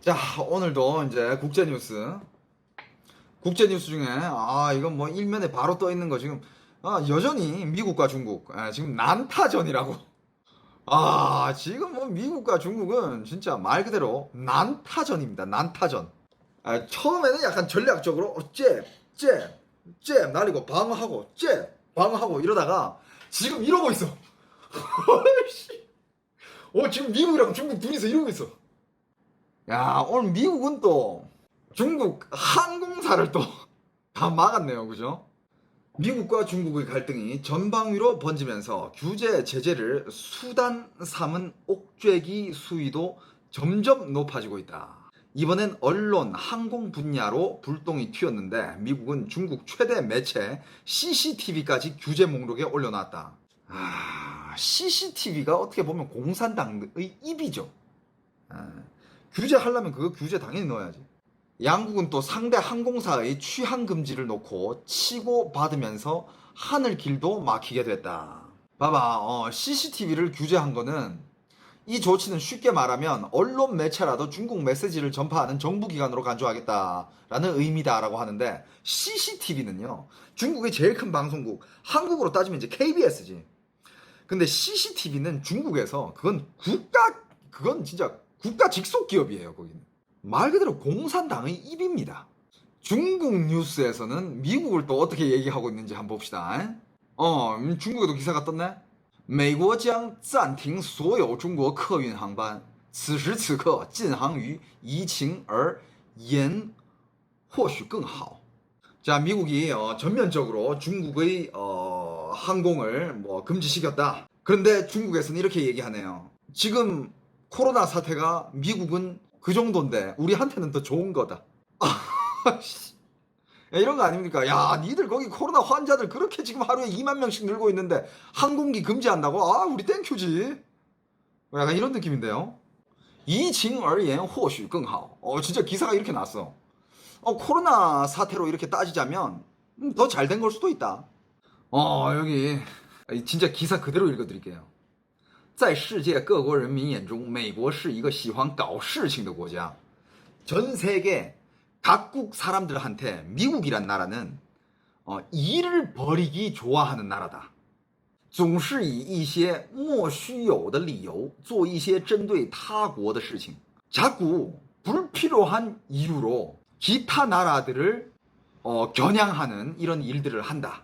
자, 오늘도 이제 국제 뉴스. 국제 뉴스 중에, 아, 이건 뭐 일면에 바로 떠 있는 거 지금, 아, 여전히 미국과 중국, 아, 지금 난타전이라고. 아, 지금 뭐 미국과 중국은 진짜 말 그대로 난타전입니다. 난타전. 아, 처음에는 약간 전략적으로, 어, 잽, 잽, 잽 날리고 방어하고, 잽, 방어하고 이러다가 지금 이러고 있어. 어이씨. 어, 지금 미국이랑 중국 둘이서 이러고 있어. 야, 오늘 미국은 또 중국 항공사를 또 다 막았네요. 그죠? 미국과 중국의 갈등이 전방위로 번지면서 규제 제재를 수단 삼은 옥죄기 수위도 점점 높아지고 있다. 이번엔 언론, 항공 분야로 불똥이 튀었는데 미국은 중국 최대 매체 CCTV까지 규제 목록에 올려놨다. 아, CCTV가 어떻게 보면 공산당의 입이죠. 아, 규제하려면 그거 규제 당연히 넣어야지. 양국은 또 상대 항공사의 취항 금지를 놓고 치고 받으면서 하늘 길도 막히게 됐다. 봐봐, 어, CCTV를 규제한 거는 이 조치는 쉽게 말하면 언론 매체라도 중국 메시지를 전파하는 정부기관으로 간주하겠다라는 의미다라고 하는데 CCTV는요 중국의 제일 큰 방송국 한국으로 따지면 이제 KBS지. 근데 CCTV는 중국에서 그건 국가 그건 진짜 국가 직속 기업이에요 거기는 말 그대로 공산당의 입입니다. 중국 뉴스에서는 미국을 또 어떻게 얘기하고 있는지 한번 봅시다. 어, 음, 중국에도 기사가 떴네. 美国将暂停所有中国客运航班，此时此刻禁航于疫情而言或许更好. 자, 미국이 어, 전면적으로 중국의 어, 항공을 뭐 금지시켰다. 그런데 중국에서는 이렇게 얘기하네요. 지금 코로나 사태가 미국은 그 정도인데 우리한테는 더 좋은 거다. 씨. 야, 이런 거 아닙니까? 야, 니들 거기 코로나 환자들 그렇게 지금 하루에 2만 명씩 늘고 있는데 항공기 금지한다고? 아, 우리 땡큐지. 뭐 약간 이런 느낌인데요. 이징而言或许更好. 어, 진짜 기사가 이렇게 났어. 어, 코로나 사태로 이렇게 따지자면 음, 더 잘 된 걸 수도 있다. 어, 여기 진짜 기사 그대로 읽어드릴게요. 在世界各国人民眼中，美国是一个喜欢搞事情的国家。전 세계 각국 사람들한테 미국이란 나라는 어, 일을 벌이기 좋아하는 나라다. 总是以一些莫须有的理由做一些针对他国的事情. 자꾸 불필요한 이유로 기타 나라들을 어, 겨냥하는 이런 일들을 한다.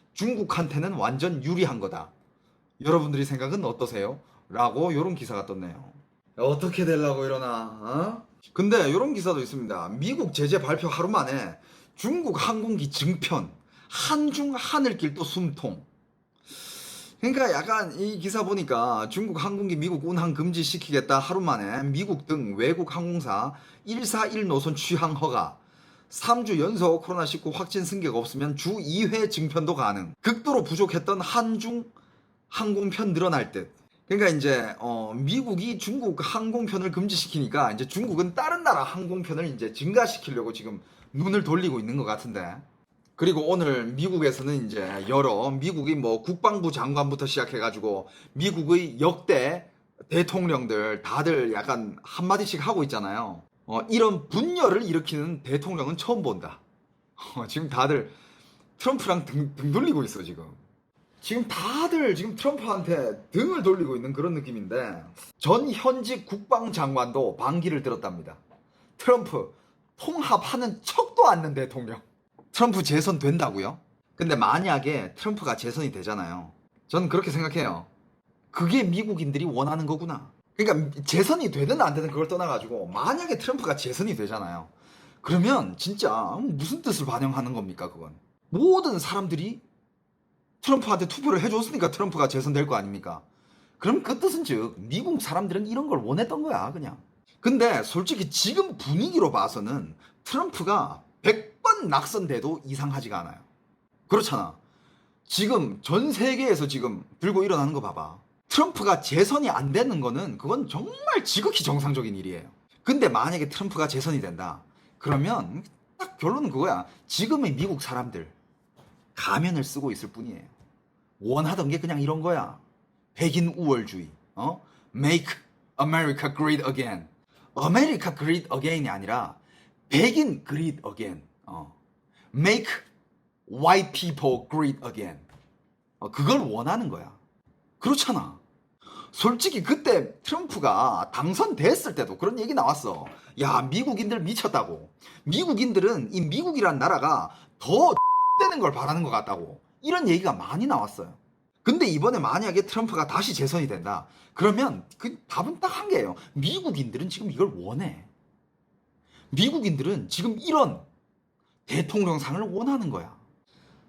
중국한테는 완전 유리한 거다. 여러분들이 생각은 어떠세요? 라고 이런 기사가 떴네요. 어떻게 되려고 이러나? 어? 근데 이런 기사도 있습니다. 미국 제재 발표 하루 만에 중국 항공기 증편, 한중 하늘길 또 숨통. 그러니까 약간 이 기사 보니까 중국 항공기 미국 운항 금지 시키겠다 하루 만에 미국 등 외국 항공사 141 노선 취항 허가 3주 연속 코로나19 확진 승객 없으면 주 2회 증편도 가능. 극도로 부족했던 한중 항공편 늘어날 듯. 그러니까 이제 어, 미국이 중국 항공편을 금지시키니까 이제 중국은 다른 나라 항공편을 이제 증가시키려고 지금 눈을 돌리고 있는 것 같은데. 그리고 오늘 미국에서는 이제 여러 미국이 뭐 국방부 장관부터 시작해가지고 미국의 역대 대통령들 다들 약간 한마디씩 하고 있잖아요. 어, 이런 분열을 일으키는 대통령은 처음 본다. 어, 지금 다들 트럼프랑 등, 등 돌리고 있어 지금. 지금 다들 지금 트럼프한테 등을 돌리고 있는 그런 느낌인데 전 현직 국방장관도 반기를 들었답니다. 트럼프 통합하는 척도 않는 대통령. 트럼프 재선 된다고요? 근데 만약에 트럼프가 재선이 되잖아요. 저는 그렇게 생각해요. 그게 미국인들이 원하는 거구나. 그러니까 재선이 되든 안 되든 그걸 떠나가지고 만약에 트럼프가 재선이 되잖아요. 그러면 진짜 무슨 뜻을 반영하는 겁니까 그건? 모든 사람들이 트럼프한테 투표를 해줬으니까 트럼프가 재선될 거 아닙니까? 그럼 그 뜻은 즉 미국 사람들은 이런 걸 원했던 거야 그냥. 근데 솔직히 지금 분위기로 봐서는 트럼프가 100번 낙선돼도 이상하지가 않아요. 그렇잖아. 지금 전 세계에서 지금 들고 일어나는 거 봐봐. 트럼프가 재선이 안 되는 거는 그건 정말 지극히 정상적인 일이에요. 근데 만약에 트럼프가 재선이 된다. 그러면 딱 결론은 그거야. 지금의 미국 사람들 가면을 쓰고 있을 뿐이에요. 원하던 게 그냥 이런 거야. 백인 우월주의. 어? Make America Great Again. America Great Again이 아니라 백인 Great Again. 어. Make white people great again. 어, 그걸 원하는 거야. 그렇잖아. 솔직히 그때 트럼프가 당선됐을 때도 그런 얘기 나왔어. 야, 미국인들 미쳤다고. 미국인들은 이 미국이란 나라가 더 되는 걸 바라는 것 같다고. 이런 얘기가 많이 나왔어요. 근데 이번에 만약에 트럼프가 다시 재선이 된다. 그러면 그 답은 딱 한 개예요. 미국인들은 지금 이걸 원해. 미국인들은 지금 이런 대통령상을 원하는 거야.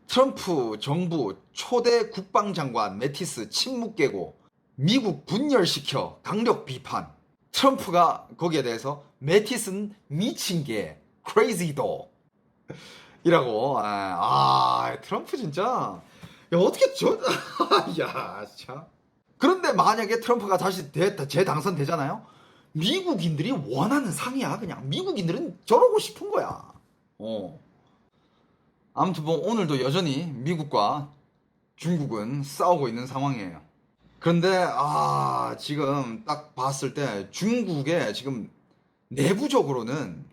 트럼프 정부 초대 국방장관 매티스 침묵 깨고 미국 분열시켜 강력 비판. 트럼프가 거기에 대해서 매티스는 미친 게 crazy도 이라고. 아, 아, 트럼프 진짜. 야 어떻게 저야 참 그런데 만약에 트럼프가 다시 대, 재당선 되잖아요? 미국인들이 원하는 상이야 그냥. 미국인들은 저러고 싶은 거야. 어. 아무튼 뭐 오늘도 여전히 미국과 중국은 싸우고 있는 상황이에요. 그런데 아 지금 딱 봤을 때 중국의 지금 내부적으로는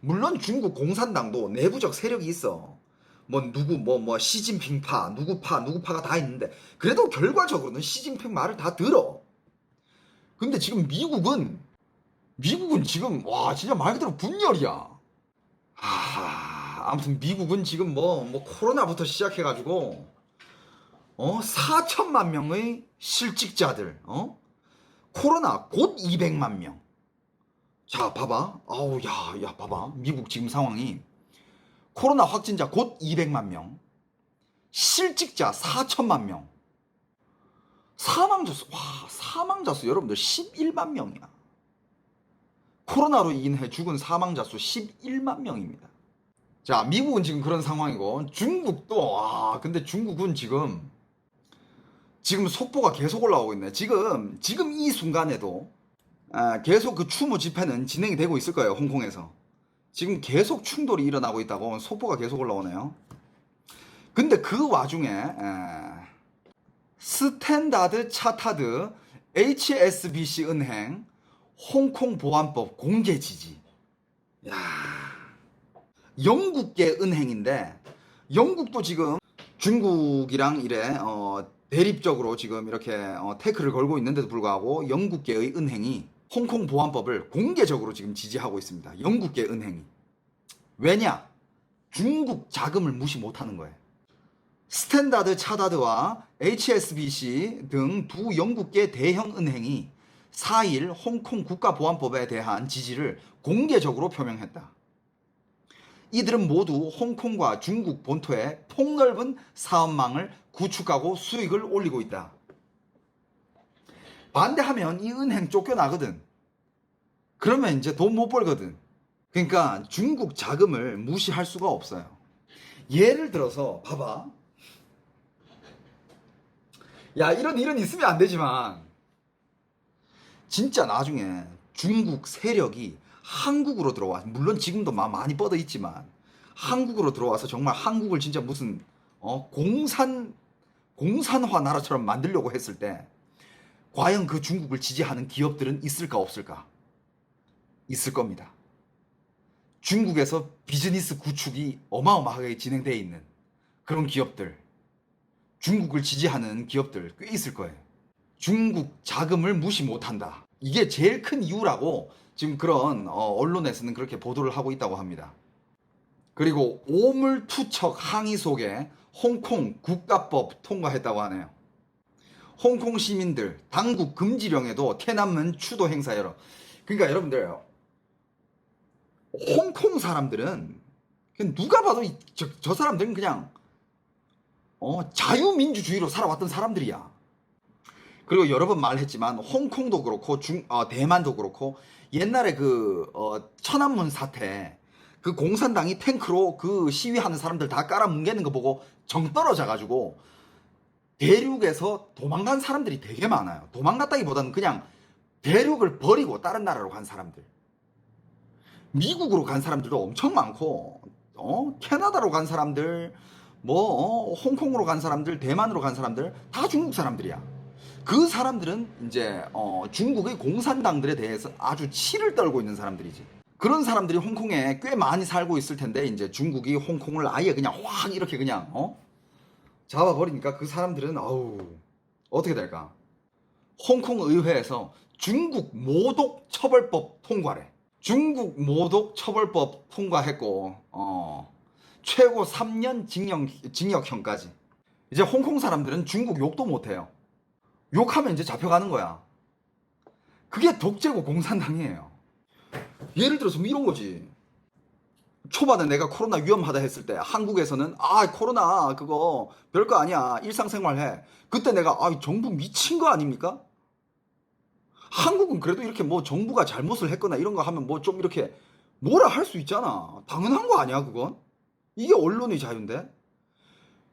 물론 중국 공산당도 내부적 세력이 있어. 뭐 누구 뭐뭐 시진핑파 누구 파 누구 파가 다 있는데 그래도 결과적으로는 시진핑 말을 다 들어. 근데 지금 미국은 미국은 지금 와 진짜 말 그대로 분열이야. 아, 아무튼 미국은 지금 뭐, 뭐 코로나부터 시작해가지고, 어, 4천만 명의 실직자들, 어? 코로나 곧 200만 명. 자, 봐봐. 아우, 야, 야, 봐봐. 미국 지금 상황이. 코로나 확진자 곧 200만 명. 실직자 4천만 명. 사망자 수, 와, 사망자 수 여러분들 11만 명이야. 코로나로 인해 죽은 사망자 수 11만 명입니다. 자, 미국은 지금 그런 상황이고 중국도 아, 근데 중국은 지금 지금 속보가 계속 올라오고 있네. 지금 지금 이 순간에도 아, 계속 그 추모 집회는 진행이 되고 있을 거예요. 홍콩에서. 지금 계속 충돌이 일어나고 있다고 속보가 계속 올라오네요. 근데 그 와중에 에, 스탠다드 차타드 HSBC 은행 홍콩 보안법 공개 지지. 야. 영국계 은행인데 영국도 지금 중국이랑 이래 어, 대립적으로 지금 이렇게 어, 태클을 걸고 있는데도 불구하고 영국계의 은행이 홍콩 보안법을 공개적으로 지금 지지하고 있습니다. 영국계 은행이. 왜냐? 중국 자금을 무시 못하는 거예요. 스탠다드 차다드와 HSBC 등 두 영국계 대형 은행이 4일 홍콩 국가보안법에 대한 지지를 공개적으로 표명했다. 이들은 모두 홍콩과 중국 본토에 폭넓은 사업망을 구축하고 수익을 올리고 있다. 반대하면 이 은행 쫓겨나거든. 그러면 이제 돈 못 벌거든. 그러니까 중국 자금을 무시할 수가 없어요. 예를 들어서 봐봐. 야 이런 일은 있으면 안 되지만 진짜 나중에 중국 세력이 한국으로 들어와 물론 지금도 마- 많이 뻗어 있지만 한국으로 들어와서 정말 한국을 진짜 무슨 어, 공산 공산화 나라처럼 만들려고 했을 때 과연 그 중국을 지지하는 기업들은 있을까 없을까? 있을 겁니다. 중국에서 비즈니스 구축이 어마어마하게 진행되어 있는 그런 기업들, 중국을 지지하는 기업들 꽤 있을 거예요. 중국 자금을 무시 못한다. 이게 제일 큰 이유라고 지금 그런 어, 언론에서는 그렇게 보도를 하고 있다고 합니다. 그리고 오물투척 항의 속에 홍콩 국가법 통과했다고 하네요. 홍콩 시민들 당국 금지령에도 태남문 추도 행사 열어. 그러니까 여러분들 홍콩 사람들은 누가 봐도 저, 저 사람들은 그냥 어, 자유민주주의로 살아왔던 사람들이야. 그리고 여러 번 말했지만 홍콩도 그렇고 중 어, 대만도 그렇고 옛날에 그 어, 천안문 사태 그 공산당이 탱크로 그 시위하는 사람들 다 깔아뭉개는 거 보고 정 떨어져 가지고 대륙에서 도망간 사람들이 되게 많아요. 도망갔다기보다는 그냥 대륙을 버리고 다른 나라로 간 사람들. 미국으로 간 사람들도 엄청 많고, 어, 캐나다로 간 사람들, 뭐, 어, 홍콩으로 간 사람들, 대만으로 간 사람들, 다 중국 사람들이야. 그 사람들은 이제, 어, 중국의 공산당들에 대해서 아주 치를 떨고 있는 사람들이지. 그런 사람들이 홍콩에 꽤 많이 살고 있을 텐데, 이제 중국이 홍콩을 아예 그냥 확 이렇게 그냥, 어? 잡아버리니까 그 사람들은, 아우, 어떻게 될까? 홍콩 의회에서 중국 모독 처벌법 통과래. 중국 모독 처벌법 통과했고, 어, 최고 3년 징역, 징역형까지. 이제 홍콩 사람들은 중국 욕도 못해요. 욕하면 이제 잡혀가는 거야. 그게 독재고 공산당이에요. 예를 들어서 뭐 이런 거지. 초반에 내가 코로나 위험하다 했을 때 한국에서는 아 코로나 그거 별거 아니야 일상생활 해. 그때 내가 아 정부 미친 거 아닙니까? 한국은 그래도 이렇게 뭐 정부가 잘못을 했거나 이런 거 하면 뭐 좀 이렇게 뭐라 할 수 있잖아. 당연한 거 아니야 그건? 이게 언론의 자유인데.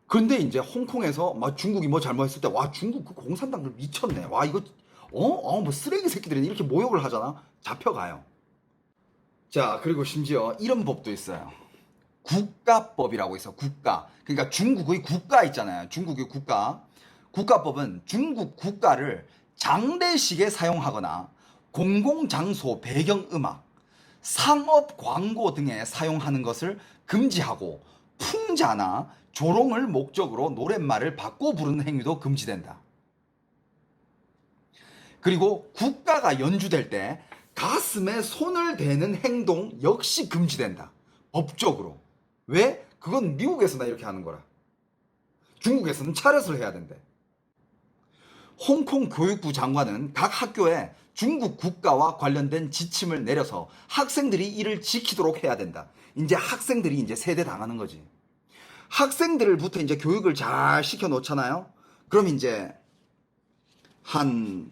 근데 이제 홍콩에서 막 중국이 뭐 잘못했을 때 와 중국 그 공산당들 미쳤네. 와 이거 어어뭐 쓰레기 새끼들이 이렇게 모욕을 하잖아. 잡혀가요. 자, 그리고 심지어 이런 법도 있어요. 국가법이라고 있어, 국가. 그러니까 중국의 국가 있잖아요. 중국의 국가. 국가법은 중국 국가를 장례식에 사용하거나 공공장소 배경음악, 상업 광고 등에 사용하는 것을 금지하고 풍자나 조롱을 목적으로 노랫말을 바꿔 부르는 행위도 금지된다. 그리고 국가가 연주될 때 가슴에 손을 대는 행동 역시 금지된다. 법적으로. 왜? 그건 미국에서나 이렇게 하는 거라. 중국에서는 차렷을 해야 된대. 홍콩 교육부 장관은 각 학교에 중국 국가와 관련된 지침을 내려서 학생들이 이를 지키도록 해야 된다. 이제 학생들이 이제 세대 당하는 거지. 학생들부터 이제 교육을 잘 시켜 놓잖아요. 그럼 이제 한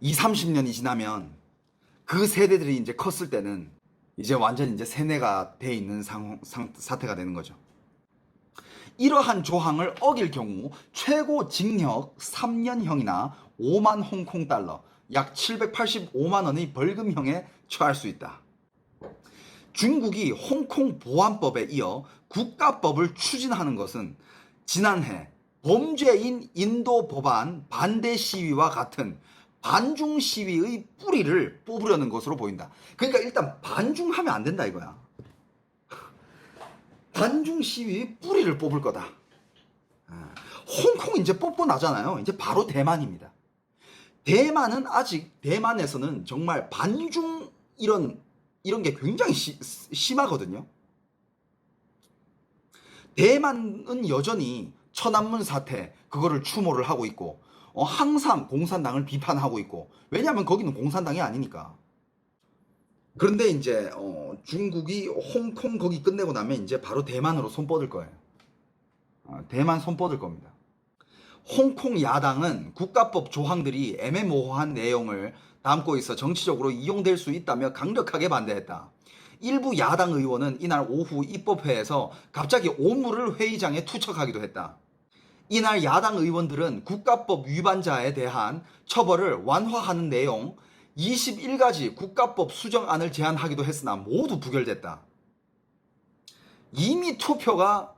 2, 30년이 지나면 그 세대들이 이제 컸을 때는 이제 완전 이제 세뇌가 돼 있는 상, 상, 사태가 되는 거죠. 이러한 조항을 어길 경우 최고 징역 3년형이나 5만 홍콩 달러, 약 785만 원의 벌금형에 처할 수 있다. 중국이 홍콩 보안법에 이어 국가법을 추진하는 것은 지난해 범죄인 인도 법안 반대 시위와 같은 반중 시위의 뿌리를 뽑으려는 것으로 보인다. 그러니까 일단 반중하면 안 된다 이거야. 반중 시위의 뿌리를 뽑을 거다. 아, 홍콩 이제 뽑고 나잖아요. 이제 바로 대만입니다. 대만은 아직 대만에서는 정말 반중 이런 이런 게 굉장히 시- 심하거든요. 대만은 여전히 천안문 사태 그거를 추모를 하고 있고 어, 항상 공산당을 비판하고 있고 왜냐하면 거기는 공산당이 아니니까. 그런데 이제 어, 중국이 홍콩 거기 끝내고 나면 이제 바로 대만으로 손 뻗을 거예요. 어, 대만 손 뻗을 겁니다. 홍콩 야당은 국가법 조항들이 애매모호한 내용을 담고 있어 정치적으로 이용될 수 있다며 강력하게 반대했다. 일부 야당 의원은 이날 오후 입법회에서 갑자기 오물을 회의장에 투척하기도 했다. 이날 야당 의원들은 국가법 위반자에 대한 처벌을 완화하는 내용 21가지 국가법 수정안을 제안하기도 했으나 모두 부결됐다. 이미 투표가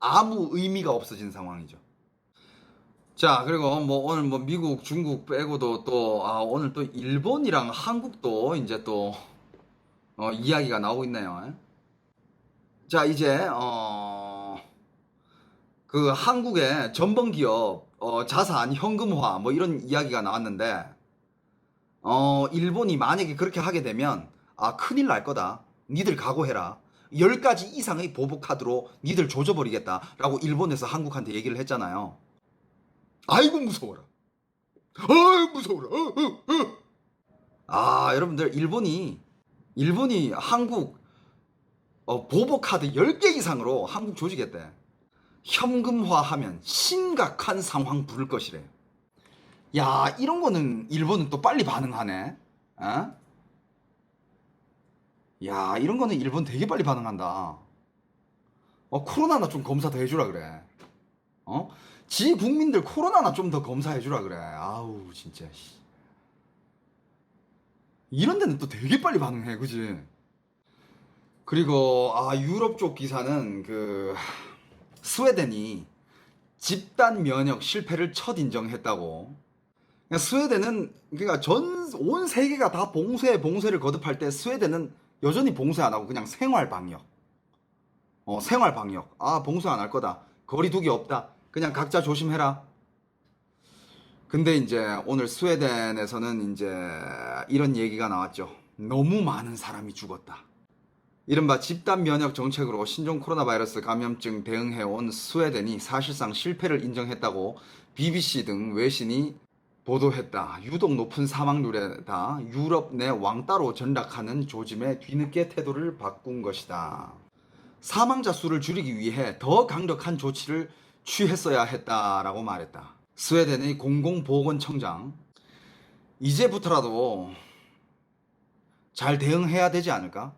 아무 의미가 없어진 상황이죠. 자, 그리고 뭐 오늘 뭐 미국, 중국 빼고도 또, 아, 오늘 또 일본이랑 한국도 이제 또, 어, 이야기가 나오고 있네요. 자, 이제, 어, 그 한국의 전범 기업, 어, 자산 현금화 뭐 이런 이야기가 나왔는데, 어, 일본이 만약에 그렇게 하게 되면 아, 큰일 날 거다. 니들 각오해라. 10가지 이상의 보복 카드로 니들 조져버리겠다라고 일본에서 한국한테 얘기를 했잖아요. 아이고 무서워라. 아이 무서워라. 어, 어, 어. 아, 여러분들 일본이 일본이 한국 어, 보복 카드 10개 이상으로 한국 조지겠대. 현금화하면 심각한 상황 부를 것이래. 야, 이런 거는 일본은 또 빨리 반응하네. 어? 야, 이런 거는 일본 되게 빨리 반응한다. 어, 코로나나 좀 검사 더 해주라 그래. 어? 지 국민들 코로나나 좀 더 검사해주라 그래. 아우, 진짜. 씨. 이런 데는 또 되게 빨리 반응해, 그지? 그리고, 아, 유럽 쪽 기사는 그, 스웨덴이 집단 면역 실패를 첫 인정했다고. 그러니까 스웨덴은 그러니까 전 온 세계가 다 봉쇄 봉쇄를 거듭할 때 스웨덴은 여전히 봉쇄 안 하고 그냥 생활 방역. 어, 생활 방역. 아, 봉쇄 안 할 거다. 거리두기 없다. 그냥 각자 조심해라. 근데 이제 오늘 스웨덴에서는 이제 이런 얘기가 나왔죠. 너무 많은 사람이 죽었다. 이른바 집단 면역 정책으로 신종 코로나 바이러스 감염증 대응해온 스웨덴이 사실상 실패를 인정했다고 BBC 등 외신이 보도했다. 유독 높은 사망률에다 유럽 내 왕따로 전락하는 조짐에 뒤늦게 태도를 바꾼 것이다. 사망자 수를 줄이기 위해 더 강력한 조치를 취했어야 했다라고 말했다. 스웨덴의 공공보건청장 이제부터라도 잘 대응해야 되지 않을까?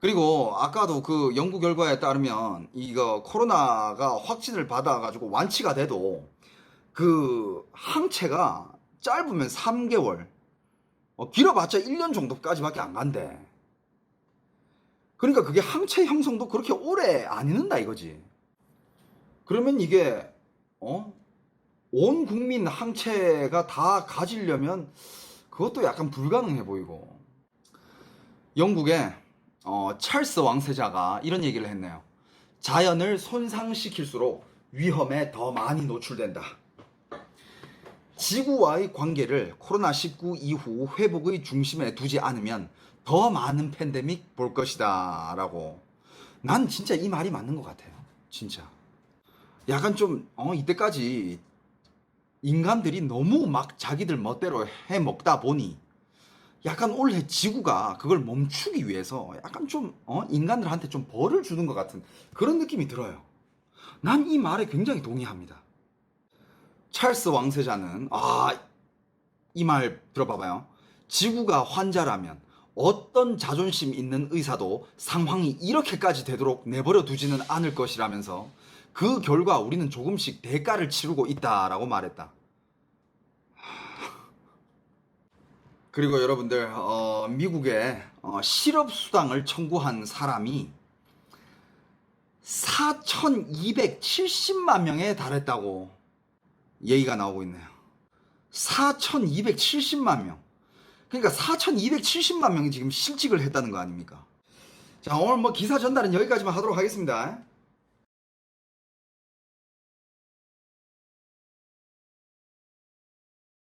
그리고 아까도 그 연구 결과에 따르면 이거 코로나가 확진을 받아가지고 완치가 돼도 그 항체가 짧으면 3개월, 어, 길어봤자 1년 정도까지밖에 안 간대. 그러니까 그게 항체 형성도 그렇게 오래 안 있는다 이거지. 그러면 이게 어? 온 국민 항체가 다 가지려면 그것도 약간 불가능해 보이고. 영국의 어, 찰스 왕세자가 이런 얘기를 했네요. 자연을 손상시킬수록 위험에 더 많이 노출된다. 지구와의 관계를 코로나19 이후 회복의 중심에 두지 않으면 더 많은 팬데믹 볼 것이다. 라고. 난 진짜 이 말이 맞는 것 같아요. 진짜. 약간 좀, 어, 이때까지 인간들이 너무 막 자기들 멋대로 해 먹다 보니 약간 올해 지구가 그걸 멈추기 위해서 약간 좀, 어, 인간들한테 좀 벌을 주는 것 같은 그런 느낌이 들어요. 난 이 말에 굉장히 동의합니다. 찰스 왕세자는 아 이 말 들어봐봐요. 지구가 환자라면 어떤 자존심 있는 의사도 상황이 이렇게까지 되도록 내버려 두지는 않을 것이라면서 그 결과 우리는 조금씩 대가를 치르고 있다라고 말했다. 그리고 여러분들 어, 미국에 어, 실업 수당을 청구한 사람이 4,270만 명에 달했다고 얘기가 나오고 있네요. 4,270만 명. 그러니까 4,270만 명이 지금 실직을 했다는 거 아닙니까? 자, 오늘 뭐 기사 전달은 여기까지만 하도록 하겠습니다.